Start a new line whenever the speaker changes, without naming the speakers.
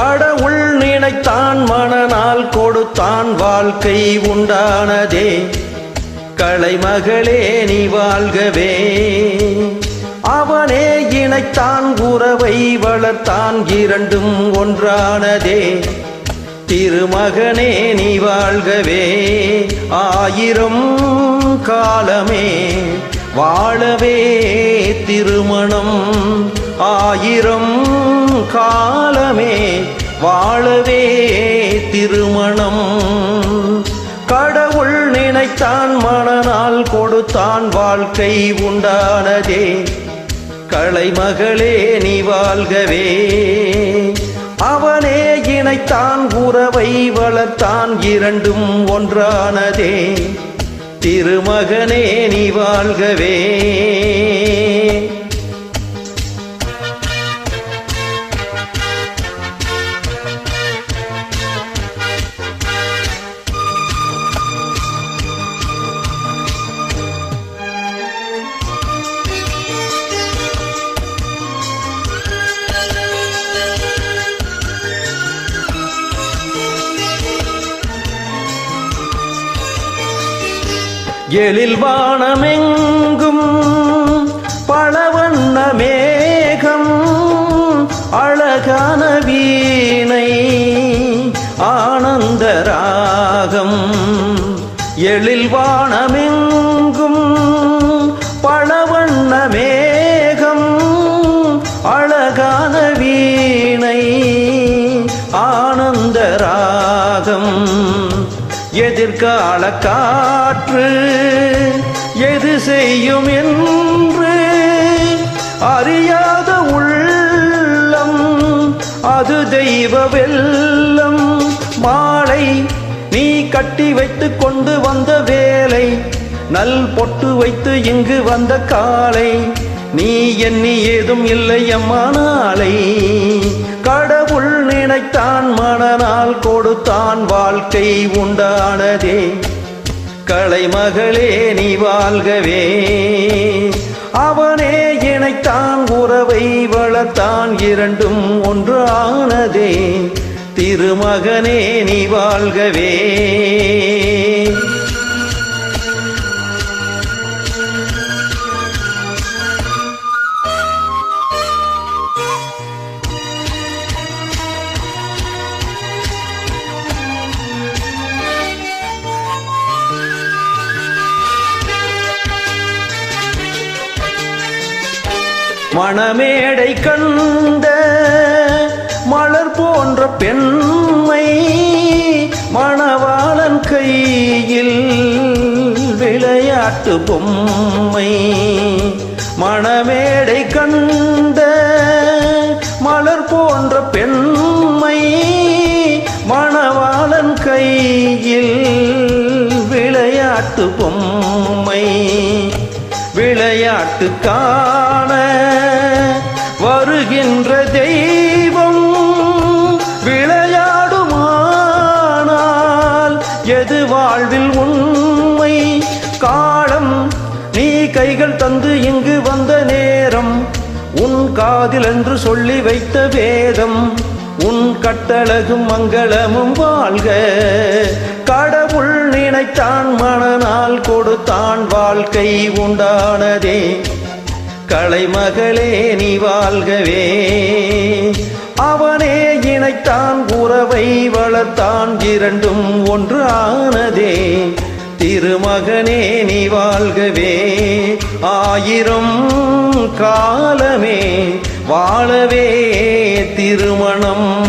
கடவுள் நினைத்தான் மனநாள் கொடுத்தான் வாழ்க்கை உண்டானதே. கலைமகளே நீ வாழ்கவே. அவனே இணைத்தான் உறவை வளர்த்தான் இரண்டும் ஒன்றானதே. திருமகனே நீ வாழ்கவே. ஆயிரம் காலமே வாழவே திருமணம். ஆயிரம் காலமே வாழவே திருமணம். கடவுள் நினைத்தான் மனநாள் கொடுத்தான் வாழ்க்கை உண்டானதே. கலைமகளே நீ வாழ்கவே. அவனே இணைத்தான் உறவை வளர்த்தான் இரண்டும் ஒன்றானதே. திருமகனே நீ வாழ்கவே. எழில் வானமெங்கும் பளவண்ண மேகம் அழகான வீணை ஆனந்த ராகம். எழில் வானமெங்கும் பளவண்ண மேகம் எதிர்கால காற்று எது செய்யும் என்று அறியாத உள்ளம் அது தெய்வ வெல்லம் மாலை நீ கட்டி வைத்து கொண்டு வந்த வேலை நல் பொட்டு வைத்து இங்கு வந்த காலை நீ எண்ணி ஏதும் இல்லை அம்மா நாளை. கட நினைத்தான் மனநாள் கொடுத்தான் வாழ்க்கை உண்டானதே கலைமகளே நீ வாழ்கவே. அவனே இணைத்தான் உறவை வளர்த்தான் இரண்டும் ஒன்றானதே திருமகனே நீ வாழ்கவே. மணமேடை கண்ட மலர் போன்ற பெண்மை மணவாளன் கையில் விளையாட்டு பொம்மை. மணமேடை கண்ட மலர் போன்ற பெண்மை மணவாளன் கையில் விளையாட்டு பொம்மை. விளையாட்டு காண ஆறுகின்ற தெய்வம் விளையாடுமானால் எது வாழ்வில் உண்மை? காலம் நீ கைகள் தந்து இங்கு வந்த நேரம் உன் காதில் என்று சொல்லி வைத்த வேதம் உன் கட்டழகும் மங்களமும் வாழ்க. கடவுள் நினைத்தான் மனநாள் கொடுத்தான் வாழ்க்கை உண்டானதே. கலைமகளே நீ வாழ்கவே. அவனே இணைத்தான் உறவை வளர்த்தான் இரண்டும் ஒன்றானதே. திருமகனே நீ வாழ்கவே. ஆயிரம் காலமே வாழவே திருமணம்.